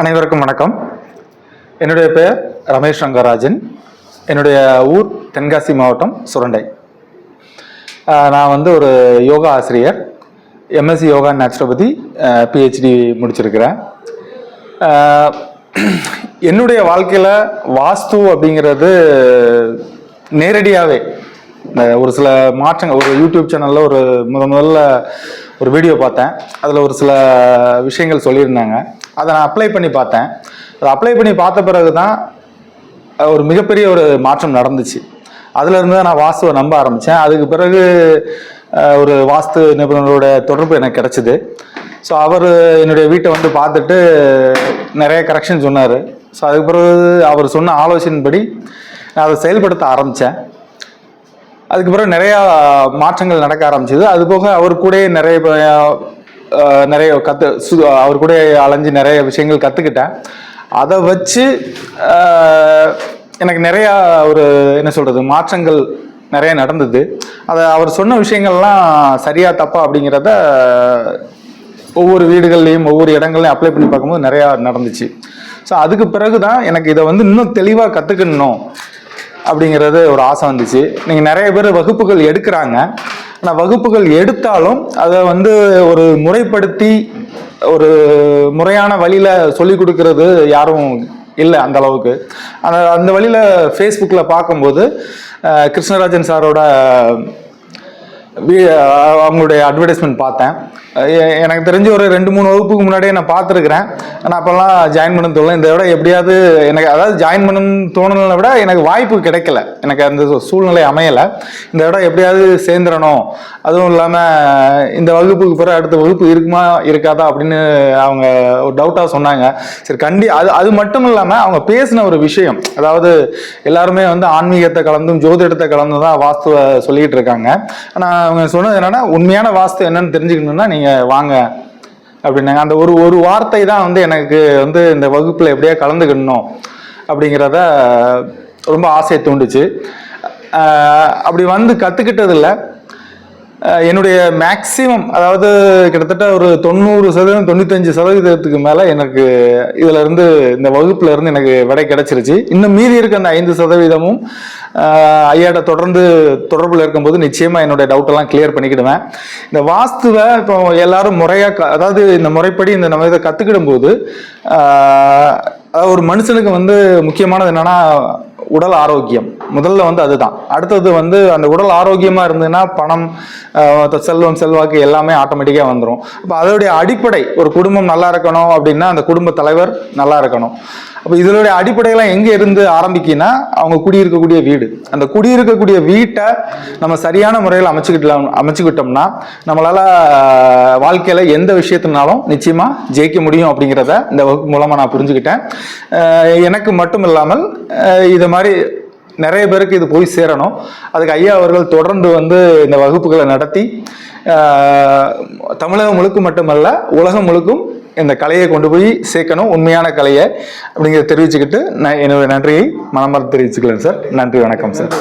அனைவருக்கும் வணக்கம். என்னுடைய பெயர் ரமேஷ் ரங்கராஜன். என்னுடைய ஊர் தென்காசி மாவட்டம் சுரண்டை. நான் வந்து ஒரு யோகா ஆசிரியர். எம்எஸ்சி யோகா நேச்சுரோபதி பிஹெச்டி முடிச்சிருக்கிறேன். என்னுடைய வாழ்க்கையில் வாஸ்து அப்படிங்கிறது நேரடியாகவே ஒரு சில மாற்றங்கள் ஒரு யூடியூப் சேனலில் ஒரு முத முதல்ல ஒரு வீடியோ பார்த்தேன். அதில் ஒரு சில விஷயங்கள் சொல்லியிருந்தாங்க. அதை நான் அப்ளை பண்ணி பார்த்தேன். அதை அப்ளை பண்ணி பார்த்த பிறகு தான் ஒரு மிகப்பெரிய ஒரு மாற்றம் நடந்துச்சு. அதுலேருந்து தான் நான் வாஸ்துவை நம்ப ஆரம்பித்தேன் அதுக்கு பிறகு ஒரு வாஸ்து நிபுணரோட தொடர்பு எனக்கு கிடைச்சிது. ஸோ அவர் என்னுடைய வீட்டை வந்து பார்த்துட்டு நிறைய கரெக்ஷன் சொன்னார். ஸோ அதுக்கு பிறகு அவர் சொன்ன ஆலோசனைப்படி நான் அதை செயல்படுத்த ஆரம்பித்தேன் அதுக்கு பிறகு நிறையா மாற்றங்கள் நடக்க ஆரம்பிச்சது. அது போக அவர் கூட நிறைய நிறைய கற்று சு- அவர் கூட அலைஞ்சு நிறைய விஷயங்கள் கற்றுக்கிட்டேன் அதை வச்சு எனக்கு நிறையா ஒரு என்ன சொல்கிறது மாற்றங்கள் நிறைய நடந்தது. அதை அவர் சொன்ன விஷயங்கள்லாம் சரியா தப்பா அப்படிங்கிறத ஒவ்வொரு வீடுகள்லையும் ஒவ்வொரு இடங்கள்லையும் அப்ளை பண்ணி பார்க்கும்போது நிறையா நடந்துச்சு. ஸோ அதுக்கு பிறகு தான் எனக்கு இதை வந்து இன்னும் தெளிவாக கற்றுக்கணும் அப்படிங்கிறது ஒரு ஆசை வந்துச்சு. நீங்கள் நிறைய பேர் வகுப்புகள் எடுக்கிறாங்க. ஆனால் வகுப்புகள் எடுத்தாலும் அதை வந்து ஒரு முறைப்படுத்தி ஒரு முறையான வழியில் சொல்லி கொடுக்கறது யாரும் இல்லை அந்த அளவுக்கு. அந்த அந்த வழியில் ஃபேஸ்புக்கில் பார்க்கும்போது கிருஷ்ணராஜன் சாரோட அவங்களுடைய அட்வர்டைஸ்மெண்ட் பார்த்தேன். எனக்கு தெரிஞ்சு ஒரு ரெண்டு மூணு வகுப்புக்கு முன்னாடியே நான் பார்த்துருக்குறேன். நான் அப்போல்லாம் ஜாயின் பண்ண தோணல. இந்த விட எப்படியாவது எனக்கு அதாவது ஜாயின் பண்ணணும்னு தோணுனதை விட எனக்கு வாய்ப்பு கிடைக்கல. எனக்கு அந்த சூ- சூழ்நிலை அமையலை. இந்த விட எப்படியாவது சேர்ந்துடணும். அதுவும் இல்லாமல் இந்த வகுப்புக்கு பிறகு அடுத்த வகுப்பு இருக்குமா இருக்காதா அப்படின்னு அவங்க ஒரு டவுட்டாக சொன்னாங்க. சரி கண்டி அது அது மட்டும் இல்லாமல் அவங்க பேசின ஒரு விஷயம். அதாவது எல்லாருமே வந்து ஆன்மீகத்தை கலந்தும் ஜோதிடத்தை கலந்தும் தான் வாஸ்துவை சொல்லிக்கிட்டு இருக்காங்க. ஆனால் அவங்க சொன்னது என்னன்னா உண்மையான வாஸ்து என்னன்னு தெரிஞ்சுக்கணும்னா நீங்கள் வாங்க அப்படின்னாங்க. அந்த ஒரு ஒரு வார்த்தை தான் வந்து எனக்கு வந்து இந்த வகுப்பில் எப்படியா கலந்துக்கணும் அப்படிங்கிறத ரொம்ப ஆசையை தூண்டுச்சு. அப்படி வந்து கற்றுக்கிட்டதில்ல என்னுடைய மேக்சிமம் அதாவது கிட்டத்தட்ட ஒரு தொண்ணூறு சதவீதம் தொண்ணூத்தஞ்சு சதவீதத்துக்கு மேலே எனக்கு இதுல இருந்து இந்த வகுப்புல இருந்து எனக்கு விடை கிடைச்சிருச்சு. இன்னும் மீதி இருக்க அந்த ஐந்து சதவீதமும் அஹ் ஐயாட்ட தொடர்ந்து தொடர்புல இருக்கும்போது நிச்சயமா என்னுடைய டவுட் எல்லாம் கிளியர் பண்ணிக்கிடுவேன். இந்த வாஸ்துவை இப்போ எல்லாரும் முறையா க- அதாவது இந்த முறைப்படி இந்த நம்ம இதை கத்துக்கிடும் போது ஒரு மனுஷனுக்கு வந்து முக்கியமானது என்னன்னா உடல் ஆரோக்கியம். முதல்ல வந்து அதுதான். அடுத்தது வந்து அந்த உடல் ஆரோக்கியமா இருந்ததுன்னா பணம் செல்வம் செல்வாக்கு எல்லாமே ஆட்டோமேட்டிக்காக வந்துடும் அப்போ அதோடைய அடிப்படை ஒரு குடும்பம் நல்லா இருக்கணும் அப்படின்னா அந்த குடும்ப தலைவர் நல்லா இருக்கணும். அப்போ இதனுடைய அடிப்படையெல்லாம் எங்கே இருந்து ஆரம்பிக்குன்னா அவங்க குடியிருக்கக்கூடிய வீடு. அந்த குடியிருக்கக்கூடிய வீட்டை நம்ம சரியான முறையில் அமைச்சுக்கிட்டலாம் அமைச்சுக்கிட்டோம்னா நம்மளால வாழ்க்கையில் வாழ்க்கையில எந்த விஷயத்தினாலும் நிச்சயமா ஜெயிக்க முடியும் அப்படிங்கிறத இந்த வகுப்பு மூலமா நான் புரிஞ்சுக்கிட்டேன். எனக்கு மட்டும் இல்லாமல் இது மாதிரி நிறைய பேருக்கு இது போய் சேரணும். அதுக்கு ஐயா அவர்கள் தொடர்ந்து வந்து இந்த வகுப்புகளை நடத்தி தமிழகம் முழுக்க மட்டுமல்ல உலகம் முழுக்கும் இந்த கலையை கொண்டு போய் சேர்க்கணும் உண்மையான கலையை அப்படிங்கிறத தெரிவிச்சுக்கிட்டு நான் என்னுடைய நன்றியை மனமார்ந்து தெரிவிச்சுக்கிறேன் சார். நன்றி வணக்கம் சார்.